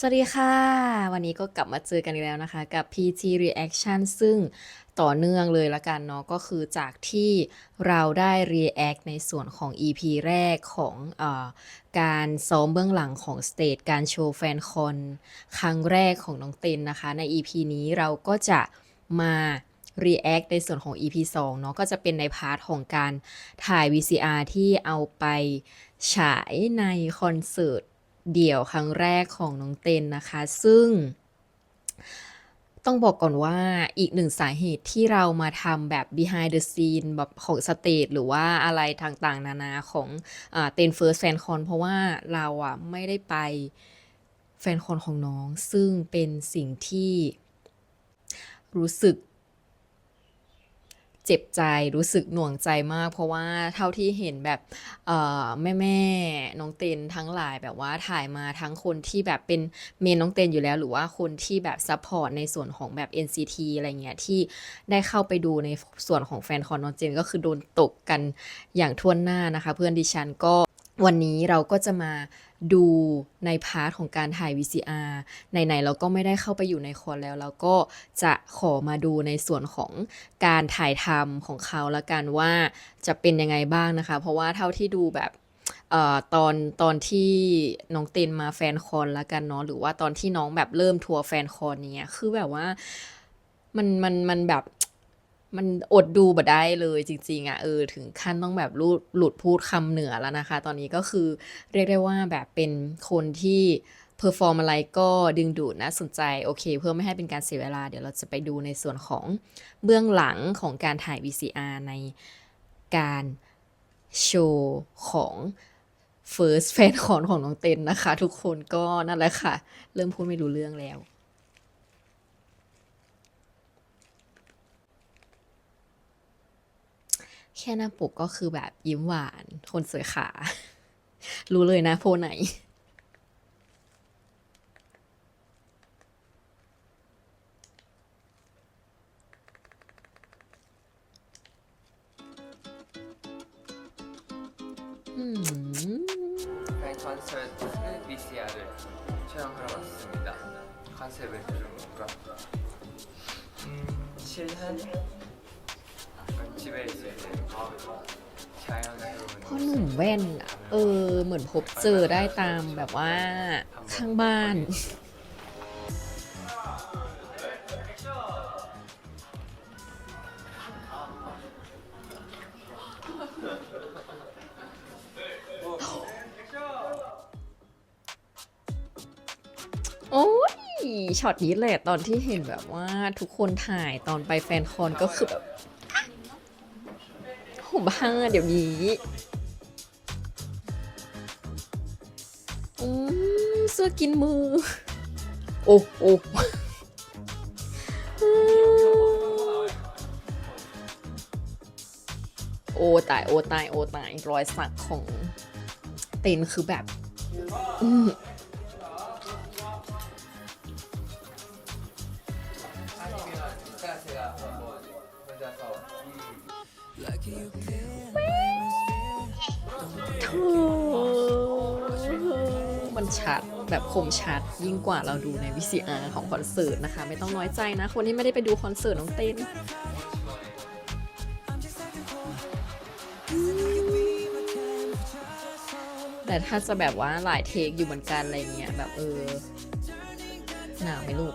สวัสดีค่ะ วันนี้ก็กลับมาเจอกันอีกแล้วนะคะ กับ PG Reaction ซึ่งต่อเนื่องเลยละกันเนาะก็คือจากที่เราได้ react ในส่วนของ EP แรกของอการซ้อมเบื้องหลังของสเตจการโชว์แฟนคอนครั้งแรกของน้องเต็นนะคะ ใน EP นี้เราก็จะมา react ในส่วนของ EP 2 เนาะก็จะเป็นในพาร์ทของการถ่าย VCR ที่เอาไปฉายในคอนเสิร์ต เดี่ยวครั้งแรกของน้องเต็นนะคะ ซึ่งต้องบอกก่อนว่าอีกหนึ่งสาเหตุที่เรามาทำแบบ behind the scene แบบของสเตจหรือว่าอะไรต่างๆ นานาของเต็นเฟิร์สแฟนคอนเพราะว่าเราอะไม่ได้ไปแฟนคอนของน้อง ซึ่งเป็นสิ่งที่รู้สึก เจ็บใจรู้สึกหน่วงใจมาก เพราะว่าเท่าที่เห็นแบบแม่แม่น้องเตนทั้งหลายแบบว่าถ่ายมาทั้งคนที่แบบเป็นเมนน้องเตนอยู่แล้ว หรือว่าคนที่แบบซัพพอร์ตในส่วนของแบบ NCT อะไรเงี้ยที่ได้เข้าไปดูในส่วนของแฟนคอนน้องเจนก็คือโดนตกกันอย่างท่วนหน้านะคะ เพื่อนดิฉันก็ วันนี้เราก็จะมาดูในพาร์ทของการถ่าย VCR ไหนๆเราก็ไม่ได้เข้าไปอยู่ในคอนแล้ว เราก็จะขอมาดูในส่วนของการถ่ายทำของเขาละกันว่าจะเป็นยังไงบ้างนะคะ เพราะว่าเท่าที่ดูแบบออตอนตอนที่น้องเตนมาแฟนคอนละกันเนาะหรือว่าตอนที่น้องแบบเริ่มทัวร์แฟนคอนเนี้ยคือแบบว่ามันมันมันแบบ มันอดดูบ่ได้เลยจริงๆอะ่ะเออถึงขั้นต้องแบบรูดหลุดพูดคำเหนือแล้วนะคะ ตอนนี้ก็คือเรียกได้ว่าแบบเป็นคนที่เพอร์ฟอร์มอะไรก็ดึงดูดนะสนใจโอเค เพื่อไม่ให้เป็นการเสียเวลา เดี๋ยวเราจะไปดูในส่วนของเบื้องหลังของการถ่าย VCR ในการโชว์ของ First Fan Con ของน้องเต้นนะคะ ทุกคนก็นั่นแหละค่ะ เริ่มพูดไม่รู้เรื่องแล้ว แค่หน้าปกก็คือแบบยิ้มหวาน คนสวยขา รู้เลยนะโพไหน อืม 팬 콘서트 VCR을 촬영하러 왔습니다. 컨셉은 좀 뭔가 음, 칠한 집에 있을 때 자연스러운 พ่อหนุ่มแว่นอะเออ เหมือนพบเจอได้ตามแบบว่าข้างบ้าน โอ้ยช็อตนี้แหละตอนที่เห็นแบบว่าทุกคนถ่ายตอนไปแฟนคอนก็คือแบบ โหบ้าเดี๋ยวนี้อืมเสื้อกินมือ โอ้โอ้อืมโอ้ตายโอ้ตายโอ้ตายรอยสักของเต็นคือแบบ อืม มันชัดแบบคมชัดยิ่งกว่าเราดูใน VCR ของคอนเสิร์ตนะคะ ไม่ต้องน้อยใจนะ คนที่ไม่ได้ไปดูคอนเสิร์ตน้องเต้นแต่ถ้าจะแบบว่าหลายเทคอยู่เหมือนกันอะไรเงี้ยแบบเออหนาวไหมลูก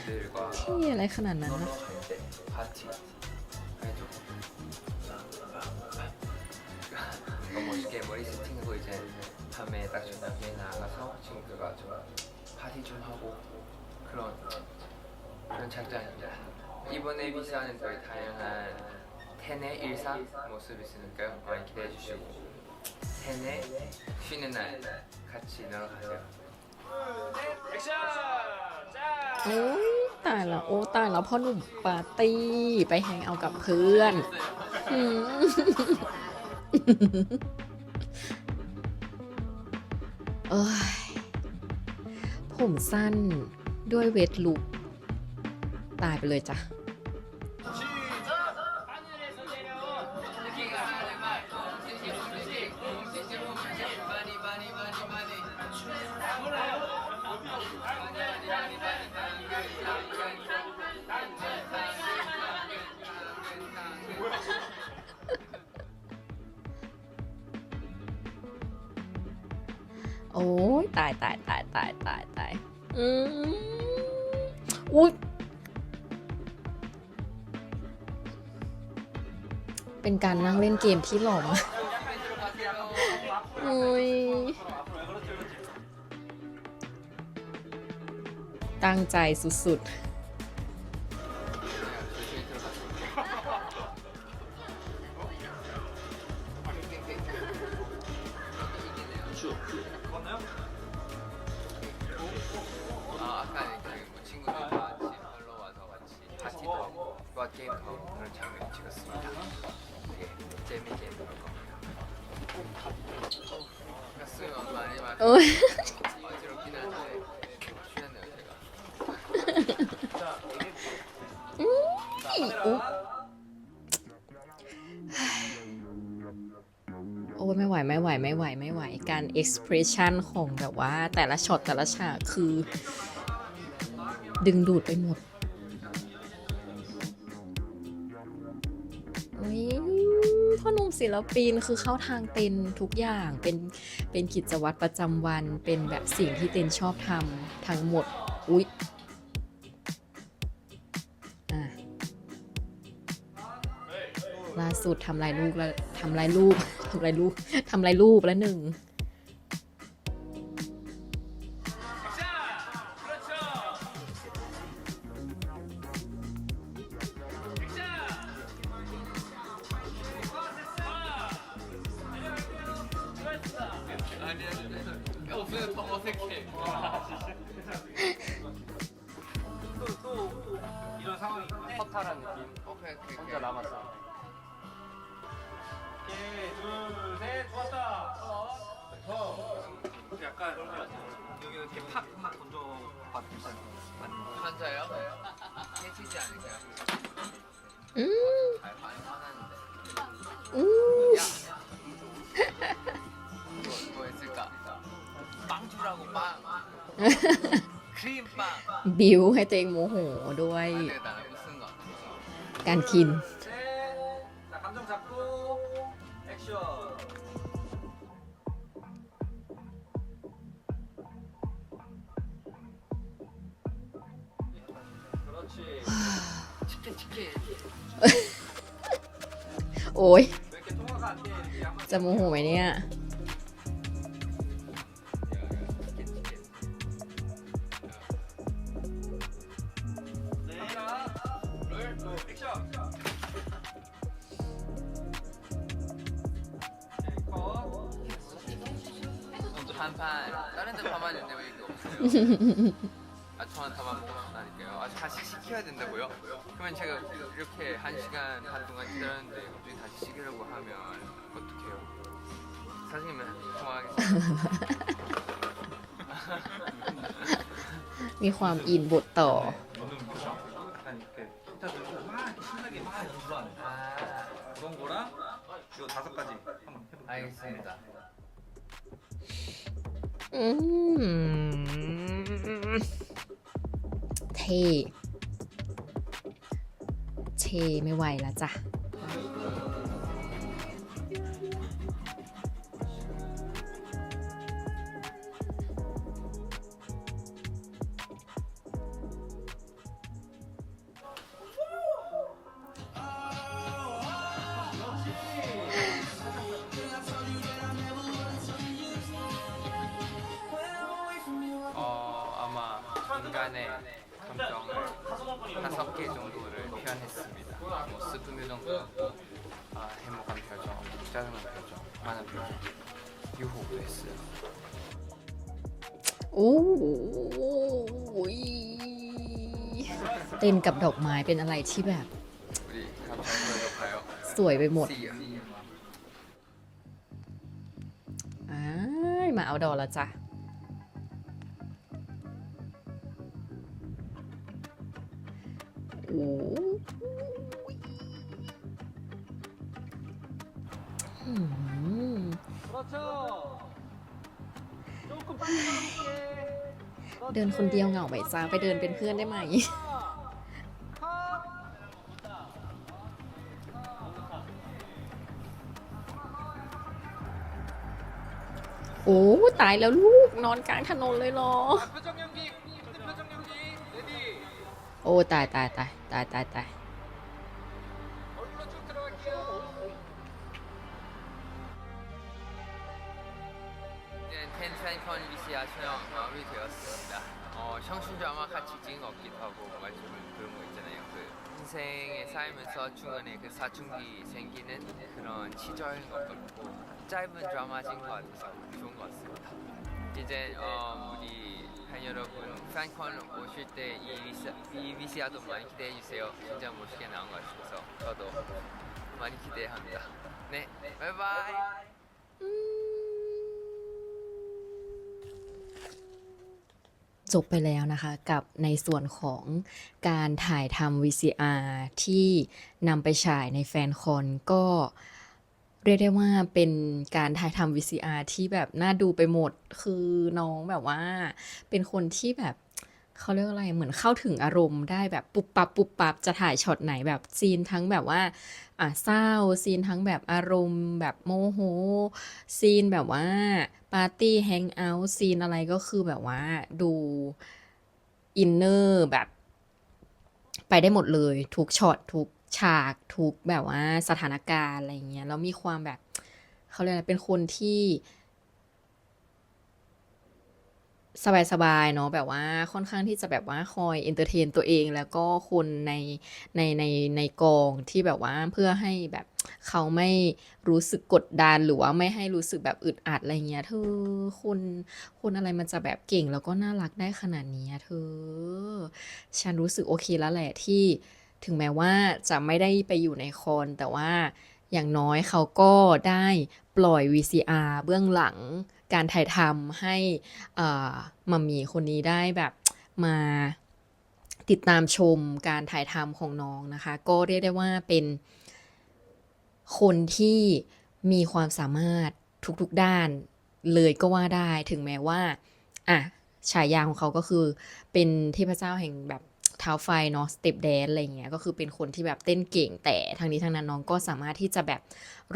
은 것 같아요. 넘어갈게요. 짝장을 잡았습니다. 친구들과 ที่อะไรขนาดนั้น 놀러 นะ 갈 때 파티 해줘. 너무 멋있게 머리 세팅하고 이제 밤에 딱 저녁에 나가서 친구들과 좀 파티 좀 하고 그런 그런 작전입니다. 이번에 비사는 더 다양한 텐의 일상 모습이 있으니까요. 많이 기대해 주시고 내내 쉬는 날 같이 놀러 가세요. 액션! 짠! โอ้ยตายแล้วโอ้ตายแล้วพ่อหนุ่มปาร์ตี้ไปแฮงเอากับเพื่อนอืมเอ้ยผมสั้นด้วยเวทลุกตายไปเลยจ้ะ อ้ยตายตายตายตายตายตายอืมอุ้ยเป็นการนั่งเล่นเกมที่หล่อมากโอ้ยตั้งใจสุด먹 과 게임도 하고 그런 장면 찍었습니다. 되게 재밌게 놀 겁니다. 갔으면 많이 많이 ๆ โอ้ย 어지럽긴 한데 쉬었네요 제가. 자, 음, 오. โอ้ยไม่ไหวไม่ไหวไม่ไหวไม่ไหว การ expression ของแบบว่าแต่ละช็อตแต่ละฉากคือ ดึงดูดไปหมด พ่อหนุ่มศิลปินคือเข้าทางเต็นทุกอย่างเป็นเป็นกิจวัตรประจำวัน เป็นแบบสิ่งที่เต็นชอบทำทั้งหมดอุ๊ยอะล่าสุดทำลายลูกแล้วทำลายลูกทำลายลูกทำลายลูกแล้วหนึ่ง 어색해. 또또 이런 상황이 허탈한 느낌. 오케이 오케이. 혼자 남았어. 예, 둘, 셋, 좋았다. 약간 여기는 이렇게 팍팍 던져 봤을 때 환자요? 해치지 않을까요? 음. 잘 많이 화나는데. 음. 빵주라고 빵. 크림빵. บิวให้ตัวเองโมโหด้วย 아, 내가 나는 무슨 거? การกิน 자 감정 잡고 액션 그렇지 치킨 치킨. โอ้ย 왜 이렇게 통화가 안돼 이렇게 한번 จะโมโหไหมเนี่ย 반판. 다른 데 반만 있는데 왜 이게 없어요? 아 저한테만 먹었다니까요. 아 다시 시켜야 된다고요? 그러면 제가 이렇게 한 시간 반 동안 기다렸는데 갑자기 다시 시키려고 하면 어떡해요? 사장님은 통화하겠습니다. มีความอินบทต่อ 노는 표정 약간 이렇게 기타 들고 막 이렇게 신나게 막 연주하는 아 그런 거랑 이거 다섯 가지 한번 해볼게요 알겠습니다. เท่เทไม่ไหวแล้วจ้ะ อู้เต้นกับดอกไม้เป็นอะไรที่แบบ สวยไปหมดมาเอาดอแล้วจ้ะ เดินคนเดียวเหงาไปมจ้าไปเดินเป็นเพื่อนได้ไหม โอ้ตายแล้วลูกนอนกลางถนนเลยเหรอ โอ้ตายตายตายตายตายตาย 이제 텐사이컨 VCR 촬영 마무리 되었습니다. 어, 청춘드라마 같이 찍은 것 같기도 하고 뭔가 좀 그런 거 있잖아요. 그 인생에 쌓이면서 중간에 그 사춘기 생기는 그런 시절인 것 같고 짧은 드라마인 것 같아서 좋은 것 같습니다. 이제 어, 우리 팬 여러분 팬콘 오실 때 이 VCR도 많이 기대해 주세요. 진짜 멋있게 나온 것 같아서 저도 많이 기대합니다. 네, 바이바이. จบไปแล้วนะคะกับในส่วนของการถ่ายทำ VCR ที่นำไปฉายในแฟนคอนก็เรียกได้ว่าเป็นการถ่ายทำ VCR ที่แบบน่าดูไปหมดคือน้องแบบว่า เป็นคนที่แบบเขาเรียกอะไรเหมือนเข้าถึงอารมณ์ได้แบบปุบปับปุบปับจะถ่ายช็อตไหนแบบซีนทั้งแบบว่าอะเศร้าซีนทั้งแบบอารมณ์ แบบโมโหซีนแบบว่า ปาร์ตี้แฮงเอาท์ซีนอะไรก็คือแบบว่าดูอินเนอร์แบบ ไปได้หมดเลย ทุกช็อตทุกฉากทุกแบบว่าสถานการณ์อะไรเงี้ยแล้วมีความแบบเขาเรียกอะไรเป็นคนที่ สบายๆเนาะแบบว่าค่อนข้างที่จะแบบว่าคอยเอนเตอร์เทนตัวเอง แล้วก็คนในในในในกองที่แบบว่าเพื่อให้แบบเขาไม่รู้สึกกดดันหรือว่าไม่ให้รู้สึกแบบอึดอัดอะไรเงี้ยเธอคนคนอะไรมันจะแบบเก่งแล้วก็น่ารักได้ขนาดนี้เธอ ฉันรู้สึกโอเคแล้วแหละที่ถึงแม้ว่าจะไม่ได้ไปอยู่ในคอนแต่ว่าอย่างน้อยเขาก็ได้ปล่อย VCR เบื้องหลัง การถ่ายทำให้มัมมี่คนนี้ได้แบบมาติดตามชมการถ่ายทำของน้องนะคะ ก็เรียกได้ว่าเป็นคนที่มีความสามารถทุกๆด้านเลยก็ว่าได้ถึงแม้ว่าอะฉายาของเขาก็คือเป็นเทพเจ้าแห่งแบบเท้าไฟเนาะสเต็ปแดนอะไรเงี้ยก็คือเป็นคนที่แบบเต้นเก่งแต่ทั้งนี้ทั้งนั้นน้องก็สามารถที่จะแบบ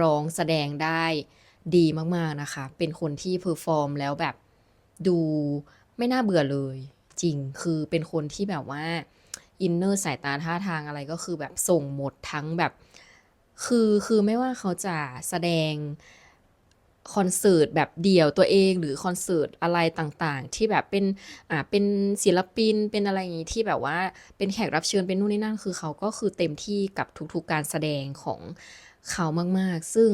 ร้องแสดงได้ ดีมากๆนะคะ เป็นคนที่เพอร์ฟอร์มแล้วแบบดูไม่น่าเบื่อเลย จริงคือเป็นคนที่แบบว่าอินเนอร์สายตาท่าทางอะไรก็คือแบบส่งหมดทั้งแบบ คือคือไม่ว่าเขาจะแสดงคอนเสิร์ตแบบเดี่ยวตัวเองหรือคอนเสิร์ตอะไรต่างๆ ที่แบบเป็นอ่าเป็นศิลปินเป็นอะไรอย่างนี้ที่แบบว่าเป็นแขกรับเชิญเป็นนู่นนี่นั่นคือเขาก็คือเต็มที่กับทุกๆการแสดงของเขามากๆ ซึ่ง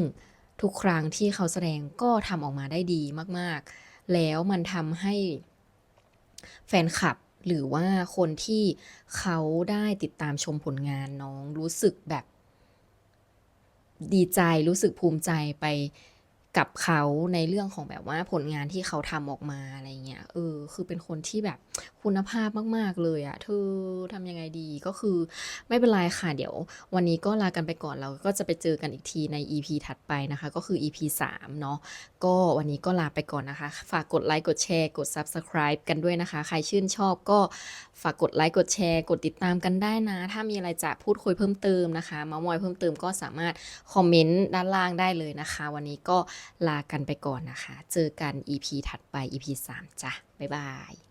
ทุกครั้งที่เขาแสดงก็ทำออกมาได้ดีมากๆ แล้วมันทำให้แฟนคลับหรือว่าคนที่เขาได้ติดตามชมผลงานน้องรู้สึกแบบ ดีใจรู้สึกภูมิใจไปกับเขาในเรื่องของแบบว่าผลงานที่เขาทำออกมาอะไรเงี้ยเออ คือเป็นคนที่แบบคุณภาพมาก ๆ เลยอะเธอทำยังไงดีก็คือไม่เป็นไรค่ะ เดี๋ยว วันนี้ก็ลากันไปก่อนเราก็จะไปเจอกันอีกทีใน EP ถัดไปนะคะ ก็คือ EP 3 เนาะก็วันนี้ก็ลาไปก่อนนะคะ ฝากกดไลค์กดแชร์กด Subscribe กันด้วยนะคะ ใครชื่นชอบก็ฝากกดไลค์กดแชร์ กดติดตามกันได้นะ ถ้ามีอะไรจะพูดคุยเพิ่มเติมนะคะมามอยเพิ่มเติมก็สามารถคอมเมนต์ด้านล่างได้เลยนะคะ วันนี้ก็ลากันไปก่อนนะคะ เจอกัน EP ถัดไป EP 3จ้ะบ๊ายบาย